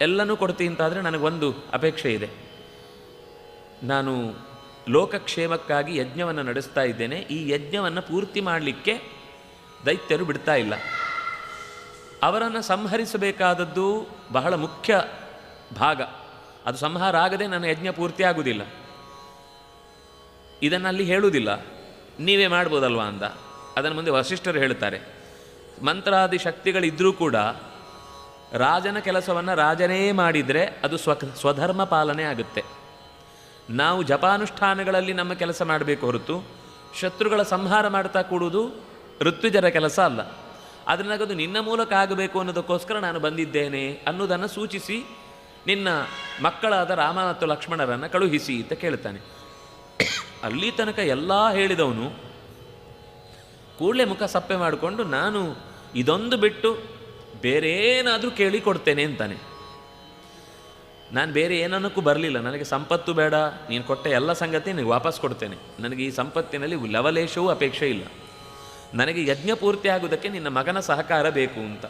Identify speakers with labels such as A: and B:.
A: ಎಲ್ಲನೂ ಕೊಡ್ತೀನಿ ಅಂತಾದರೆ ನನಗೊಂದು ಅಪೇಕ್ಷೆ ಇದೆ. ನಾನು ಲೋಕಕ್ಷೇಮಕ್ಕಾಗಿ ಯಜ್ಞವನ್ನು ನಡೆಸ್ತಾ ಇದ್ದೇನೆ. ಈ ಯಜ್ಞವನ್ನು ಪೂರ್ತಿ ಮಾಡಲಿಕ್ಕೆ ದೈತ್ಯರು ಬಿಡ್ತಾ ಇಲ್ಲ. ಅವರನ್ನು ಸಂಹರಿಸಬೇಕಾದದ್ದು ಬಹಳ ಮುಖ್ಯ ಭಾಗ. ಅದು ಸಂಹಾರ ಆಗದೆ ನನ್ನ ಯಜ್ಞ ಪೂರ್ತಿ ಆಗುವುದಿಲ್ಲ ಇದನ್ನು ಅಲ್ಲಿ ಹೇಳುವುದಿಲ್ಲ. ನೀವೇ ಮಾಡ್ಬೋದಲ್ವಾ ಅಂದ ಅದನ್ನು ಮುಂದೆ ವಸಿಷ್ಠರು ಹೇಳ್ತಾರೆ. ಮಂತ್ರಾದಿ ಶಕ್ತಿಗಳಿದ್ದರೂ ಕೂಡ ರಾಜನ ಕೆಲಸವನ್ನು ರಾಜನೇ ಮಾಡಿದರೆ ಅದು ಸ್ವ ಸ್ವಧರ್ಮ ಪಾಲನೆ ಆಗುತ್ತೆ. ನಾವು ಜಪಾನುಷ್ಠಾನಗಳಲ್ಲಿ ನಮ್ಮ ಕೆಲಸ ಮಾಡಬೇಕು ಹೊರತು ಶತ್ರುಗಳ ಸಂಹಾರ ಮಾಡ್ತಾ ಕೂಡುವುದು ಋತ್ವಿಜರ ಕೆಲಸ ಅಲ್ಲ. ಅದನ್ನಾಗದು ನಿನ್ನ ಮೂಲಕ ಆಗಬೇಕು ಅನ್ನೋದಕ್ಕೋಸ್ಕರ ನಾನು ಬಂದಿದ್ದೇನೆ ಅನ್ನೋದನ್ನು ಸೂಚಿಸಿ ನಿನ್ನ ಮಕ್ಕಳಾದ ರಾಮ ಮತ್ತು ಲಕ್ಷ್ಮಣರನ್ನು ಕಳುಹಿಸಿ ಅಂತ ಕೇಳ್ತಾನೆ. ಅಲ್ಲಿ ತನಕ ಎಲ್ಲ ಹೇಳಿದವನು ಕೂಡಲೇ ಮುಖ ಸಪ್ಪೆ ಮಾಡಿಕೊಂಡು ನಾನು ಇದೊಂದು ಬಿಟ್ಟು ಬೇರೆ ಏನಾದರೂ ಕೇಳಿ ಕೊಡ್ತೇನೆ ಅಂತಾನೆ. ನಾನು ಬೇರೆ ಏನನ್ನಕ್ಕೂ ಬರಲಿಲ್ಲ. ನನಗೆ ಸಂಪತ್ತು ಬೇಡ. ನೀನು ಕೊಟ್ಟ ಎಲ್ಲ ಸಂಗತಿ ನಿನಗೆ ವಾಪಸ್ ಕೊಡ್ತೇನೆ. ನನಗೆ ಈ ಸಂಪತ್ತಿನಲ್ಲಿ ಲವಲೇಶವೂ ಅಪೇಕ್ಷೆ ಇಲ್ಲ. ನನಗೆ ಯಜ್ಞ ಪೂರ್ತಿ ಆಗುವುದಕ್ಕೆ ನಿನ್ನ ಮಗನ ಸಹಕಾರ ಬೇಕು ಅಂತ.